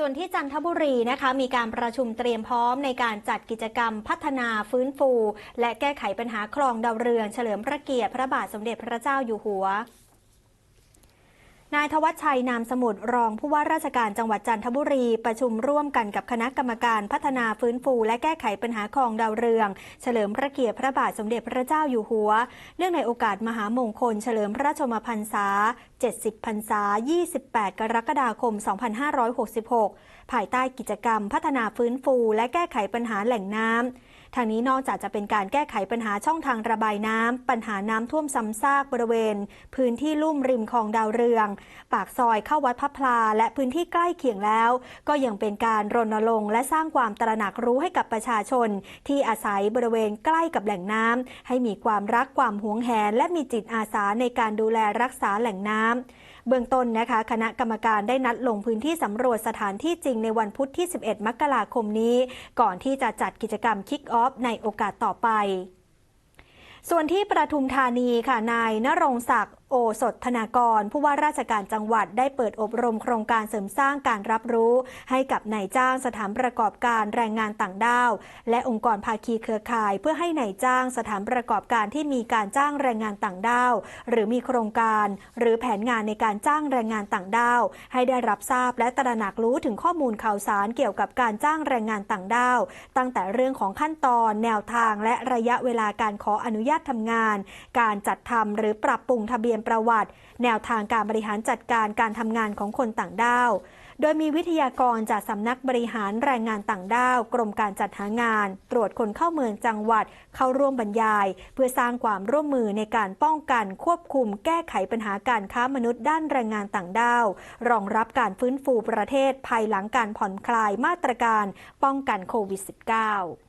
ส่วนที่จันทบุรีนะคะมีการประชุมเตรียมพร้อมในการจัดกิจกรรมพัฒนาฟื้นฟู และแก้ไขปัญหาคลองดาวเรืองเฉลิมพระเกียรติพระบาทสมเด็จพระเจ้าอยู่หัว นายทวัชชัยนามสมุทรรองผู้ว่าราชการจังหวัดจันทบุรี ประชุมร่วมกันกับคณะกรรมการพัฒนาฟื้นฟู และแก้ไขปัญหาคลองดาวเรือง เฉลิมพระเกียรติพระบาทสมเด็จพระเจ้าอยู่หัว เนื่องในโอกาสมหามงคล เฉลิมพระชนมพรรษา 70 พรรษา 28 กรกฎาคม 2566 ภายใต้กิจกรรมพัฒนาฟื้นฟู และแก้ไขปัญหาแหล่งน้ำ ทางนี้นอกจากจะเป็นการแก้ไขปัญหาช่องทางระบายน้ำปัญหาน้ำท่วมซ้ำซากบริเวณ พื้นที่ลุ่มริมคลองดาวเรือง ปากซอยเข้าวัดพระพลา และพื้นที่ใกล้เคียงแล้ว ก็ยังเป็นการรณรงค์และสร้างความตระหนักรู้ให้กับประชาชน ที่อาศัยบริเวณใกล้กับแหล่งน้ำให้มีความรักความหวงแหนและมีจิตอาสาในการดูแลรักษาแหล่งน้ำ เบื้องต้นนะคะคณะกรรมการได้นัดลงพื้นที่สำรวจสถานที่จริงในวันพุธที่ 11 มกราคมนี้ ก่อนที่จะจัดกิจกรรมคิกออฟในโอกาสต่อไปส่วนที่ประทุมธานีค่ะ นายนรงศักดิ์ โอสถธนากร ผู้ว่าราชการจังหวัดได้เปิดอบรมโครงการเสริมสร้างการรับรู้ ให้กับนายจ้างสถานประกอบการแรงงานต่างด้าว และองค์กรภาคีเครือข่าย เพื่อให้นายจ้างสถานประกอบการที่มีการจ้างแรงงานต่างด้าว หรือมีโครงการ หรือแผนงานในการจ้างแรงงานต่างด้าว ให้ได้รับทราบและตระหนักรู้ถึงข้อมูลข่าวสารเกี่ยวกับการจ้างแรงงานต่างด้าว ตั้งแต่เรื่องของขั้นตอน แนวทาง และระยะเวลาการขออนุญาตทำงาน การจัดทำหรือปรับปรุงทะเบียนนประวัติ แนวทางการบริหารจัดการการทำงานของคนต่างด้าว โดยมีวิทยากรจากสำนักบริหารแรงงานต่างด้าว กรมการจัดหางาน ตรวจคนเข้าเมืองจังหวัด เข้าร่วมบรรยาย เพื่อสร้างความร่วมมือในการป้องกันควบคุม แก้ไขปัญหาการค้ามนุษย์ด้านแรงงานต่างด้าว รองรับการฟื้นฟูประเทศภายหลังการผ่อนคลายมาตรการ ป้องกันโควิด -19